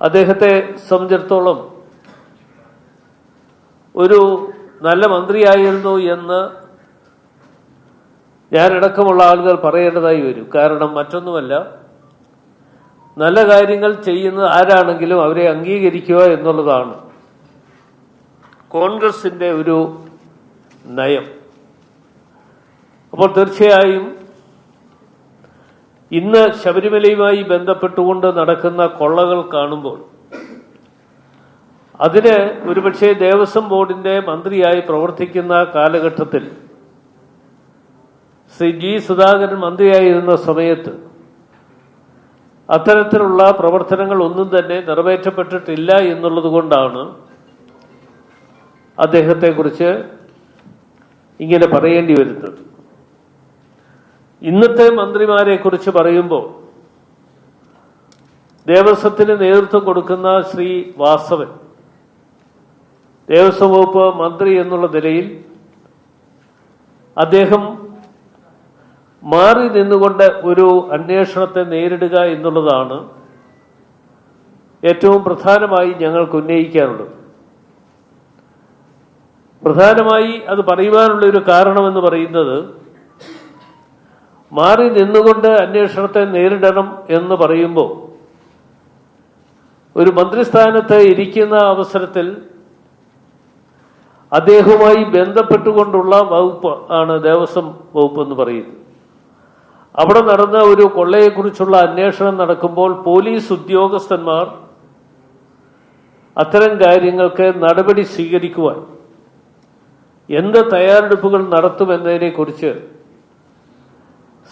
അദ്ദേഹത്തെ സംബന്ധിച്ചിടത്തോളം ഒരു നല്ല മന്ത്രിയായിരുന്നു എന്ന് ഞാനടക്കമുള്ള ആളുകൾ പറയേണ്ടതായി വരും. കാരണം മറ്റൊന്നുമല്ല നല്ല കാര്യങ്ങൾ ചെയ്യുന്ന ആരാണെങ്കിലും അവരെ അംഗീകരിക്കുക എന്നുള്ളതാണ് കോൺഗ്രസിന്റെ ഒരു നയം. അപ്പോൾ തീർച്ചയായും ഇന്ന് ശബരിമലയുമായി ബന്ധപ്പെട്ടുകൊണ്ട് നടക്കുന്ന കൊള്ളകൾ കാണുമ്പോൾ അതിന് ഒരുപക്ഷെ ദേവസ്വം ബോർഡിന്റെ മന്ത്രിയായി പ്രവർത്തിക്കുന്ന കാലഘട്ടത്തിൽ ശ്രീ ജി സുധാകരൻ മന്ത്രിയായിരുന്ന സമയത്ത് അത്തരത്തിലുള്ള പ്രവർത്തനങ്ങൾ ഒന്നും തന്നെ നിറവേറ്റപ്പെട്ടിട്ടില്ല എന്നുള്ളത് കൊണ്ടാണ് അദ്ദേഹത്തെക്കുറിച്ച് ഇങ്ങനെ പറയേണ്ടി വരുന്നത്. ഇന്നത്തെ മന്ത്രിമാരെ കുറിച്ച് പറയുമ്പോൾ ദേവസ്വത്തിന് നേതൃത്വം കൊടുക്കുന്ന ശ്രീ വാസവൻ ദേവസ്വം വകുപ്പ് മന്ത്രി എന്നുള്ള നിലയിൽ അദ്ദേഹം മാറി നിന്നുകൊണ്ട് ഒരു അന്വേഷണത്തെ നേരിടുക എന്നുള്ളതാണ് ഏറ്റവും പ്രധാനമായി ഞങ്ങൾക്ക് ഉന്നയിക്കാനുള്ളത്. പ്രധാനമായി അത് പറയുവാനുള്ള ഒരു കാരണമെന്ന് പറയുന്നത് മാറി നിന്നുകൊണ്ട് അന്വേഷണത്തെ നേരിടണം എന്ന് പറയുമ്പോൾ ഒരു മന്ത്രിസ്ഥാനത്ത് ഇരിക്കുന്ന അവസരത്തിൽ അദ്ദേഹവുമായി ബന്ധപ്പെട്ടുകൊണ്ടുള്ള വകുപ്പ് ആണ് ദേവസ്വം വകുപ്പ് എന്ന് പറയുന്നത്. അവിടെ നടന്ന ഒരു കൊള്ളയെക്കുറിച്ചുള്ള അന്വേഷണം നടക്കുമ്പോൾ പോലീസ് ഉദ്യോഗസ്ഥന്മാർ അത്തരം കാര്യങ്ങൾക്ക് നടപടി സ്വീകരിക്കുവാൻ എന്ത് തയ്യാറെടുപ്പുകൾ നടത്തുമെന്നതിനെക്കുറിച്ച്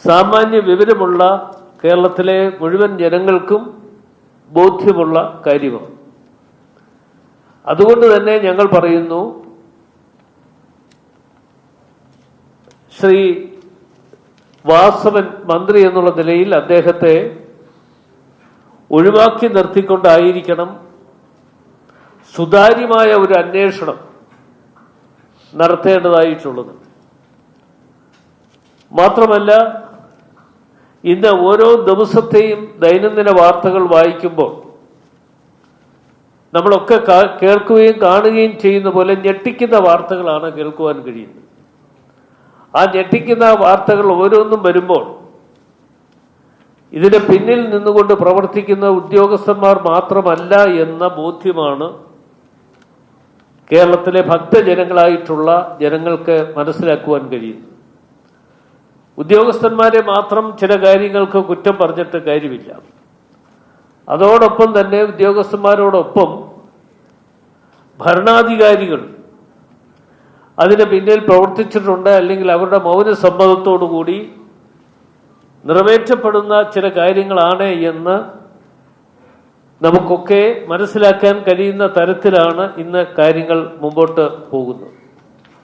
സാമാന്യ വിവരമുള്ള കേരളത്തിലെ മുഴുവൻ ജനങ്ങൾക്കും ബോധ്യമുള്ള കാര്യമാണ്. അതുകൊണ്ട് തന്നെ ഞങ്ങൾ പറയുന്നു ശ്രീ വാസവൻ മന്ത്രി എന്നുള്ള നിലയിൽ അദ്ദേഹത്തെ ഒഴിവാക്കി നിർത്തിക്കൊണ്ടായിരിക്കണം സുതാര്യമായ ഒരു അന്വേഷണം നടത്തേണ്ടതായിട്ടുള്ളത്. മാത്രമല്ല ഇന്ന് ഓരോ ദിവസത്തെയും ദൈനംദിന വാർത്തകൾ വായിക്കുമ്പോൾ നമ്മളൊക്കെ കേൾക്കുകയും കാണുകയും ചെയ്യുന്ന പോലെ ഞെട്ടിക്കുന്ന വാർത്തകളാണ് കേൾക്കുവാൻ കഴിയുന്നത്. ആ ഞെട്ടിക്കുന്ന വാർത്തകൾ ഓരോന്നും വരുമ്പോൾ ഇതിന്റെ പിന്നിൽ നിന്നുകൊണ്ട് പ്രവർത്തിക്കുന്ന ഉദ്യോഗസ്ഥന്മാർ മാത്രമല്ല എന്ന ബോധ്യമാണ് കേരളത്തിലെ ഭക്തജനങ്ങളായിട്ടുള്ള ജനങ്ങൾക്ക് മനസ്സിലാക്കുവാൻ കഴിയുന്നത്. ഉദ്യോഗസ്ഥന്മാരെ മാത്രം ചില കാര്യങ്ങൾക്ക് കുറ്റം പറഞ്ഞിട്ട് കാര്യമില്ല. അതോടൊപ്പം തന്നെ ഉദ്യോഗസ്ഥന്മാരോടൊപ്പം ഭരണാധികാരികൾ അതിന് പിന്നിൽ പ്രവർത്തിച്ചിട്ടുണ്ട് അല്ലെങ്കിൽ അവരുടെ മൗന സമ്മതത്തോടുകൂടി നിറവേറ്റപ്പെടുന്ന ചില കാര്യങ്ങളാണ് എന്ന് നമുക്കൊക്കെ മനസ്സിലാക്കാൻ കഴിയുന്ന തരത്തിലാണ് ഇന്ന് കാര്യങ്ങൾ മുമ്പോട്ട് പോകുന്നത്.